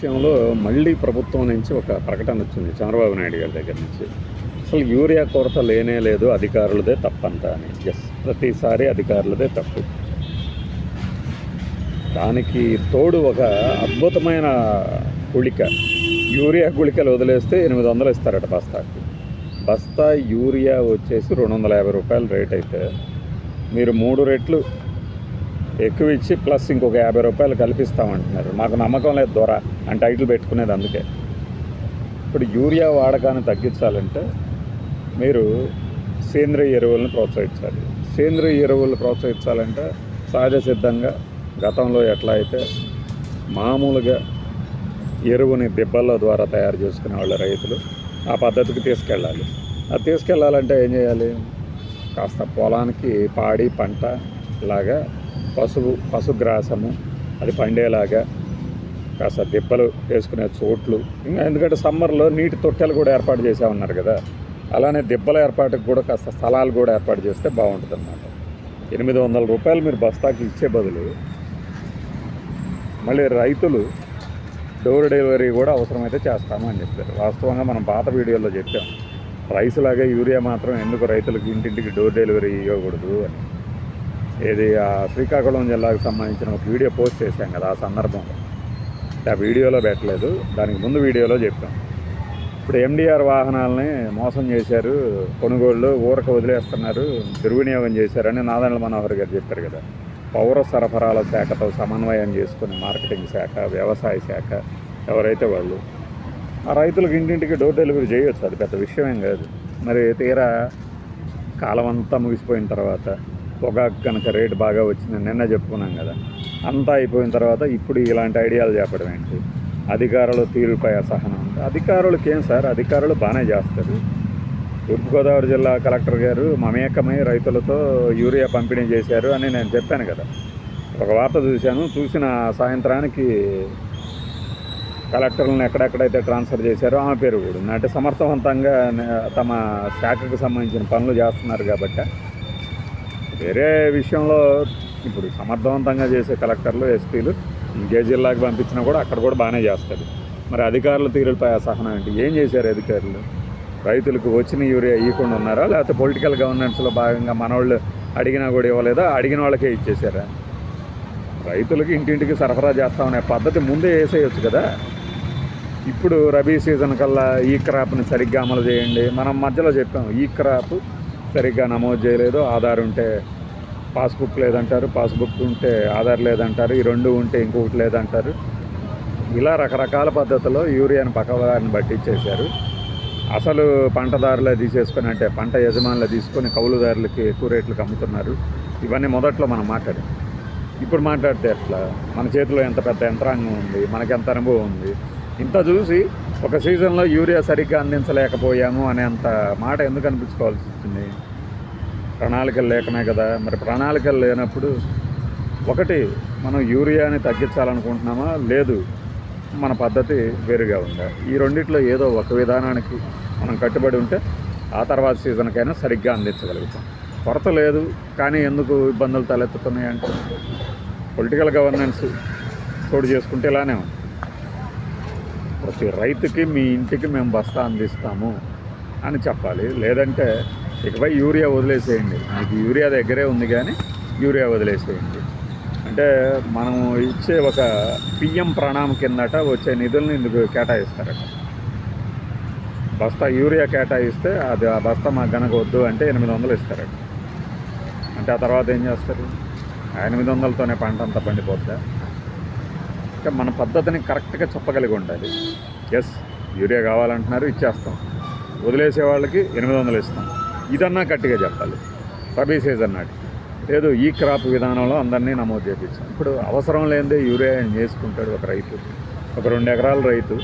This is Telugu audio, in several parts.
విషయంలో మళ్ళీ ప్రభుత్వం నుంచి ఒక ప్రకటన వచ్చింది చంద్రబాబు నాయుడు గారి దగ్గర నుంచి. అసలు యూరియా కొరత లేనే లేదు అధికారులదే తప్పంతా అని. ఎస్ ప్రతిసారి అధికారులదే తప్పు. దానికి తోడు ఒక అద్భుతమైన గుళిక. యూరియా గుళికలు వదిలేస్తే ఎనిమిది వందలు ఇస్తారట బస్తాకి బస్తా యూరియా వచ్చేసి రెండు వందల యాభై రూపాయల రేట్ అయితే మీరు మూడు రెట్లు ఎక్కువ ఇచ్చి ప్లస్ ఇంకొక యాభై రూపాయలు కల్పిస్తామంటున్నారు. మాకు నమ్మకం లేదు దొర అని టైటిల్ పెట్టుకునేది అందుకే. ఇప్పుడు యూరియా వాడకాన్ని తగ్గించాలంటే మీరు సేంద్రియ ఎరువులను ప్రోత్సహించాలి. సేంద్రియ ఎరువులు ప్రోత్సహించాలంటే సహజ సిద్ధంగా గతంలో ఎట్లా అయితే మామూలుగా ఎరువుని దిబ్బల ద్వారా తయారు చేసుకునే వాళ్ళ రైతులు ఆ పద్ధతికి తీసుకెళ్ళాలి. అది తీసుకెళ్ళాలంటే ఏం చేయాలి? కాస్త పొలానికి పాడి పంట లాగా పశువు పశుగ్రాసము అది పండేలాగా కాస్త దిబ్బలు వేసుకునే చోట్లు. ఇంకా ఎందుకంటే సమ్మర్లో నీటి తొట్టెలు కూడా ఏర్పాటు చేసే ఉన్నారు కదా. అలానే దిబ్బల ఏర్పాటుకు కూడా కాస్త స్థలాలు కూడా ఏర్పాటు చేస్తే బాగుంటుంది అన్నమాట ఎనిమిది వందల రూపాయలు మీరు బస్తాకి ఇచ్చే బదులు మళ్ళీ రైతులు డోర్ డెలివరీ కూడా అవసరమైతే చేస్తాము అని చెప్పారు. వాస్తవంగా మనం పాత వీడియోలో చెప్పాం. రైస్ లాగా యూరియా మాత్రం ఎందుకు రైతులకు ఇంటింటికి డోర్ డెలివరీ ఇవ్వకూడదు అని. ఇది ఆ శ్రీకాకుళం జిల్లాకు సంబంధించిన ఒక వీడియో పోస్ట్ చేశాం కదా ఆ సందర్భంలో. ఆ వీడియోలో పెట్టలేదు దానికి ముందు వీడియోలో చెప్పాం. ఇప్పుడు ఎండిఆర్ వాహనాలని మోసం చేశారు కొనుగోళ్ళు ఊరక వదిలేస్తున్నారు దుర్వినియోగం చేశారని నాదండ్ల మనోహర్ గారు చెప్పారు కదా. పౌర సరఫరాల శాఖతో సమన్వయం చేసుకుని మార్కెటింగ్ శాఖ వ్యవసాయ శాఖ ఎవరైతే వాళ్ళు ఆ రైతులకు ఇంటింటికి డోర్ డెలివరీ చేయొచ్చు. అది పెద్ద విషయమేం కాదు. మరి తీరా కాలం అంతా ముగిసిపోయిన తర్వాత పొగాకు కనుక రేటు బాగా వచ్చిందని నిన్న చెప్పుకున్నాం కదా. అంతా అయిపోయిన తర్వాత ఇప్పుడు ఇలాంటి ఐడియాలు చెప్పడం ఏంటి? అధికారుల తీరుపై అసహనం అధికారులకి ఏం సార్? అధికారులు బాగానే చేస్తారు. తూర్పుగోదావరి జిల్లా కలెక్టర్ గారు మమేకమై రైతులతో యూరియా పంపిణీ చేశారు అని నేను చెప్పాను కదా. ఒక వార్త చూశాను. చూసిన సాయంత్రానికి కలెక్టర్లను ఎక్కడెక్కడైతే ట్రాన్స్ఫర్ చేశారో ఆమె పేరు కూడా అంటే సమర్థవంతంగా తమ శాఖకు సంబంధించిన పనులు చేస్తున్నారు కాబట్టి వేరే విషయంలో ఇప్పుడు సమర్థవంతంగా చేసే కలెక్టర్లు ఎస్పీలు ఇంకే జిల్లాకి పంపించినా కూడా అక్కడ కూడా బాగానే చేస్తారు. మరి అధికారుల తీరులపై అసహనం ఏంటి? ఏం చేశారు అధికారులు? రైతులకు వచ్చిన యూరియా ఇవ్వకుండా ఉన్నారా? లేకపోతే పొలిటికల్ గవర్నెన్స్లో భాగంగా మనవాళ్ళు అడిగినా కూడా ఇవ్వలేదా? అడిగిన వాళ్ళకే ఇచ్చేసారా రైతులకి ఇంటింటికి సరఫరా చేస్తామనే పద్ధతి ముందే వేసేయచ్చు కదా. ఇప్పుడు రబీ సీజన్ కల్లా ఈ క్రాప్ని సరిగ్గా అమలు చేయండి. మనం మధ్యలో చెప్పాము ఈ క్రాప్ సరిగ్గా నమోదు చేయలేదు. ఆధార్ ఉంటే పాస్బుక్ లేదంటారు పాస్బుక్ ఉంటే ఆధార్ లేదంటారు ఈ రెండు ఉంటే ఇంకొకటి లేదంటారు. ఇలా రకరకాల పద్ధతిలో యూరియాని బట్టి పట్టించేశారు. అసలు పంటదారులే తీసేసుకొని అంటే పంట యజమానులు తీసుకొని కౌలుదారులకి ఎక్కువ రేట్లకు అమ్ముతున్నారు ఇవన్నీ మొదట్లో మనం మాట్లాడాం. ఇప్పుడు మాట్లాడితే ఎట్లా? మన చేతిలో ఎంత పెద్ద యంత్రాంగం ఉంది మనకి ఎంత అనుభవం ఉంది? ఇంత చూసి ఒక సీజన్లో యూరియా సరిగ్గా అందించలేకపోయాము అనేంత మాట ఎందుకు అనిపించుకోవాల్సి వచ్చింది ప్రణాళికలు లేకనే కదా. మరి ప్రణాళికలు లేనప్పుడు ఒకటి మనం యూరియాని తగ్గించాలనుకుంటున్నామా? లేదు మన పద్ధతి వేరుగా ఉందా? ఈ రెండిట్లో ఏదో ఒక విధానానికి మనం కట్టుబడి ఉంటే ఆ తర్వాత సీజన్కైనా సరిగ్గా అందించగలుగుతాం. కొరత లేదు కానీ ఎందుకు ఇబ్బందులు తలెత్తుతున్నాయి అంటే పొలిటికల్ గవర్నెన్స్ తోడు చేసుకుంటే ఇలానే ఉంది. ప్రతి రైతుకి మీ ఇంటికి మేము బస్తా అందిస్తాము అని చెప్పాలి. లేదంటే ఇకపై యూరియా వదిలేసేయండి. మీకు యూరియా దగ్గరే ఉంది కానీ యూరియా వదిలేసేయండి. అంటే మనం ఇచ్చే ఒక పిఎం ప్రణామ కిందట వచ్చే నిధులను ఇందుకు కేటాయిస్తారట. బస్తా యూరియా కేటాయిస్తే అది ఆ బస్తా మాకు గనక వద్దు అంటే ఎనిమిది వందలు ఇస్తారట. అంటే ఆ తర్వాత ఏం చేస్తారు? ఆ ఎనిమిది వందలతోనే పంట అంతా పండిపోద్దా? ఇంకా మన పద్ధతిని కరెక్ట్గా చెప్పగలిగి ఉండాలి. ఎస్ యూరియా కావాలంటున్నారు ఇచ్చేస్తాం. వదిలేసే వాళ్ళకి ఎనిమిది వందలు ఇస్తాం. ఇదన్నా గట్టిగా చెప్పాలి. రబీ సీజన్ నాటి. లేదు ఈ క్రాప్ విధానంలో అందరినీ నమోదు చేపించాం. ఇప్పుడు అవసరం లేనిదే యూరియా చేసుకుంటాడు ఒక రైతు. ఒక రెండు ఎకరాల రైతు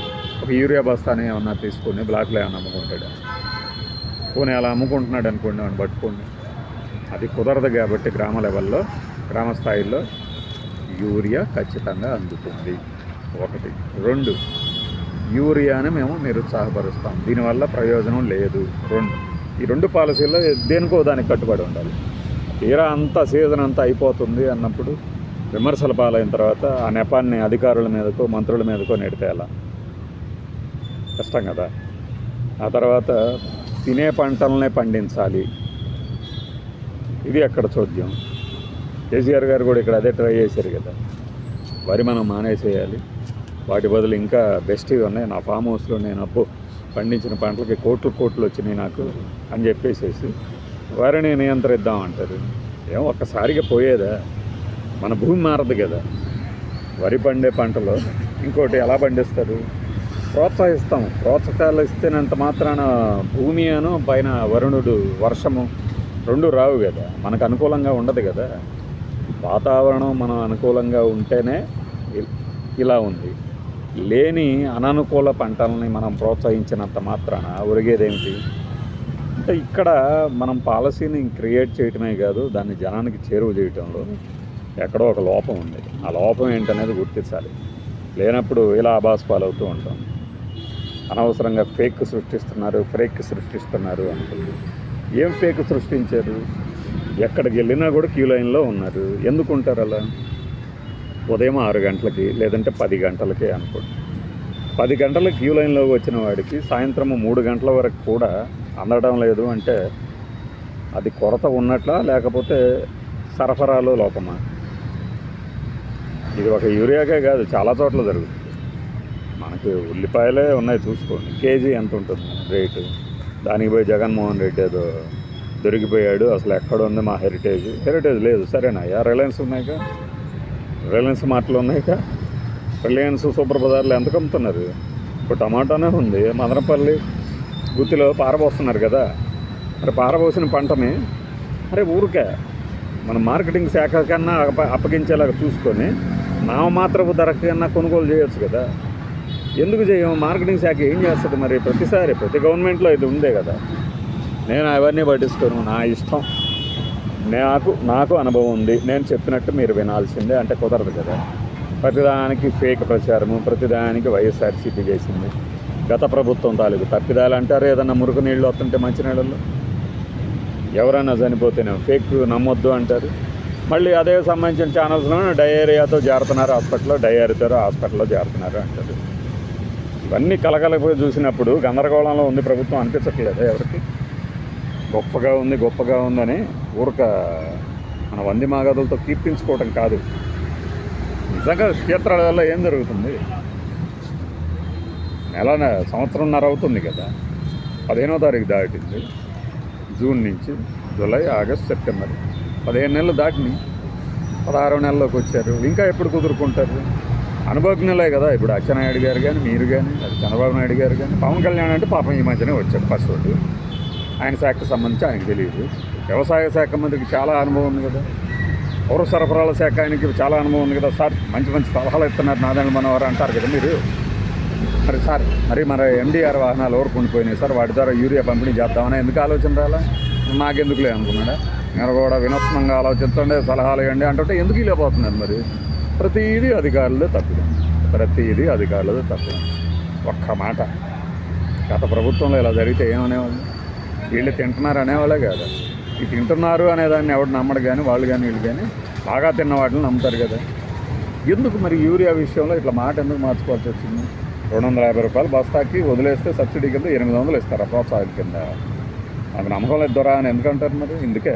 ఒక యూరియా బస్తాని ఏమన్నా తీసుకొని బ్లాక్లో ఏమన్నా అమ్ముకుంటాడు? పోనీ అలా అమ్ముకుంటున్నాడు అనుకోండి అని పట్టుకోండి. అది కుదరదు కాబట్టి గ్రామ లెవెల్లో గ్రామ స్థాయిలో యూరియా ఖచ్చితంగా అందుతుంది. ఒకటి. రెండు. యూరియాని మేము నిరుత్సాహపరుస్తాం. దీనివల్ల ప్రయోజనం లేదు. రెండు. ఈ రెండు పాలసీల్లో దేనికో దానికి కట్టుబడి ఉండాలి. తీరా అంతా సీజన్ అంతా అయిపోతుంది అన్నప్పుడు విమర్శల పాలైన తర్వాత ఆ నెపాన్ని అధికారుల మీదకో మంత్రుల మీదకో నెడితే ఎలా కష్టం కదా. ఆ తర్వాత తినే పంటలనే పండించాలి. ఇది ఎక్కడ చోద్యం కేసీఆర్ గారు కూడా ఇక్కడ అదే ట్రై చేశారు కదా. వరి మనం మానేసేయాలి. వాటి బదులు ఇంకా బెస్ట్వి ఉన్నాయి. నా ఫామ్ హౌస్లో నేను అప్పు పండించిన పంటలకి కోట్లు కోట్లు వచ్చినాయి నాకు అని చెప్పేసేసి వారిని నియంత్రిద్దాం అంటారు. ఏం ఒక్కసారిగా పోయేదా? మన భూమి మారదు కదా. వరి పండే పంటలో ఇంకోటి ఎలా పండిస్తారు? ప్రోత్సహిస్తాం. ప్రోత్సాహాలు ఇస్తేనంత మాత్రాన భూమి అను పైన వరుణుడు వర్షము రెండు రావు కదా. మనకు అనుకూలంగా ఉండదు కదా. వాతావరణం మనం అనుకూలంగా ఉంటేనే ఇలా ఉంది. లేని అననుకూల పంటలని మనం ప్రోత్సహించినంత మాత్రాన ఒరిగేదేమిటి? అంటే ఇక్కడ మనం పాలసీని క్రియేట్ చేయటమే కాదు దాన్ని జనానికి చేరువ చేయటంలో ఎక్కడో ఒక లోపం ఉంది. ఆ లోపం ఏంటనేది గుర్తించాలి. లేనప్పుడు ఇలా అబాస్ అవుతూ ఉంటాం. అనవసరంగా ఫేక్ సృష్టిస్తున్నారు ఫేక్ సృష్టిస్తున్నారు అనుకుంది ఏం ఫేక్ సృష్టించారు? ఎక్కడికి వెళ్ళినా కూడా క్యూ లైన్లో ఉన్నారు. ఎందుకు ఉంటారు అలా? ఉదయం ఆరు గంటలకి లేదంటే పది గంటలకి అనుకోండి. పది గంటల క్యూ లైన్లోకి వచ్చిన వాడికి సాయంత్రం మూడు గంటల వరకు కూడా అందడం లేదు అంటే అది కొరత ఉన్నట్లా లేకపోతే సరఫరాలో లోపమా? ఇది ఒక యూరియాకే కాదు చాలా చోట్ల జరుగుతుంది. మనకి ఉల్లిపాయలే ఉన్నాయి చూసుకోండి. కేజీ ఎంత ఉంటుంది రేటు? దానికి పోయి జగన్మోహన్ రెడ్డి ఏదో దొరికిపోయాడు. అసలు ఎక్కడ ఉంది మా హెరిటేజ్ హెరిటేజ్ లేదు. సరేనా యా రిలయన్స్ ఉన్నాయిగా రిలయన్స్ మార్ట్లు ఉన్నాయిగా రిలయన్స్ సూపర్ బజార్లో ఎంత అమ్ముతున్నారు? ఇప్పుడు టమాటానే ఉంది. మదనపల్లి గుత్తిలో పారబోస్తున్నారు కదా. మరి పారబోసిన పంటని అరే ఊరికే మన మార్కెటింగ్ శాఖ కన్నా అప్పగించేలాగా చూసుకొని నామమాత్రపు ధర కన్నా కొనుగోలు చేయొచ్చు కదా. ఎందుకు చేయము మార్కెటింగ్ శాఖ ఏం చేస్తుంది మరి? ప్రతిసారి ప్రతి గవర్నమెంట్లో ఇది ఉందే కదా. నేను అవన్నీ పట్టించుకోను నా ఇష్టం. నాకు నాకు అనుభవం ఉంది. నేను చెప్పినట్టు మీరు వినాల్సిందే అంటే కుదరదు కదా. ప్రతిదానికి ఫేక్ ప్రచారము ప్రతిదానికి వైఎస్ఆర్సీపీ చేసింది. గత ప్రభుత్వం తాలూకు తప్పిదాలు అంటారు ఏదన్నా మురుగు నీళ్ళు వస్తుంటే మంచినీళ్ళల్లో ఎవరైనా చనిపోతేనే ఫేక్ నమ్మొద్దు అంటారు. మళ్ళీ అదే సంబంధించిన ఛానల్స్లో డయేరియాతో చేరుతున్నారు హాస్పిటల్లో డయేరియాతో హాస్పిటల్లో చేరుతున్నారు అంటారు. ఇవన్నీ కలకలపోయి చూసినప్పుడు గందరగోళంలో ఉంది ప్రభుత్వం అనిపించట్లేదు ఎవరికి? గొప్పగా ఉంది గొప్పగా ఉందని ఊరక మన వంది మాగాదులతో కీర్తించుకోవటం కాదు. నిజంగా క్షేత్రాల ఏం జరుగుతుంది? నెల సంవత్సరంన్నర అవుతుంది కదా. పదిహేనో తారీఖు దాటింది. జూన్ నుంచి జూలై ఆగస్ట్ సెప్టెంబర్ పదిహేను నెలలు దాటినాయి పదహారో నెలలోకి వచ్చారు. ఇంకా ఎప్పుడు కుదురుకుంటారు? అనుభవజ్ఞులే కదా. ఇప్పుడు అచ్చెన్నాయుడు గారు కానీ మీరు కానీ అది చంద్రబాబు నాయుడు గారు కానీ పవన్ కళ్యాణ్ అంటే పాపం ఈ మధ్యనే వచ్చాడు ఫస్ట్ వాడు ఆయన శాఖకు సంబంధించి ఆయనకు తెలియదు. వ్యవసాయ శాఖ మంత్రికి చాలా అనుభవం ఉంది కదా. పౌర సరఫరాల శాఖ ఆయనకి చాలా అనుభవం ఉంది కదా. సార్ మంచి మంచి సలహాలు ఇస్తున్నారు నారాయణ మనోహర్ అంటారు కదా మీరు. మరి సార్ మరి మన ఎండిఆర్ వాహనాలు ఎవరు కొనిపోయినాయి సార్. వాటి ద్వారా యూరియా పంపిణీ చేద్దామని ఎందుకు ఆలోచన రాలా? నాకెందుకులే అనుకున్నాడా? నేను కూడా వినూత్నంగా ఆలోచించండి సలహాలు ఇవ్వండి అంటుంటే ఎందుకు వెళ్ళిపోతున్నారు మరి? ప్రతిదీ అధికారులదే తప్పిదం ప్రతిదీ అధికారులదే తప్పిదం ఒక్క మాట. గత ప్రభుత్వంలో ఇలా జరిగితే ఏమనేవాళ్ళు? వీళ్ళు తింటున్నారు అనేవాళ్ళే కాదు. ఈ తింటున్నారు అనేదాన్ని ఎవడు నమ్మడు కానీ వాళ్ళు కానీ వీళ్ళు కానీ బాగా తిన్న వాటిని నమ్ముతారు కదా. ఎందుకు మరి యూరియా విషయంలో ఇట్లా మాట ఎందుకు మార్చుకోవాల్సి వచ్చింది? రెండు వందల యాభై రూపాయలు బస్తాకి వదిలేస్తే సబ్సిడీ కింద ఎనిమిది వందలు ఇస్తారు ఆ ప్రోత్సాహం కింద. నాకు నమ్మకం లేదు దొరా అని ఎందుకంటారు మరి? ఇందుకే.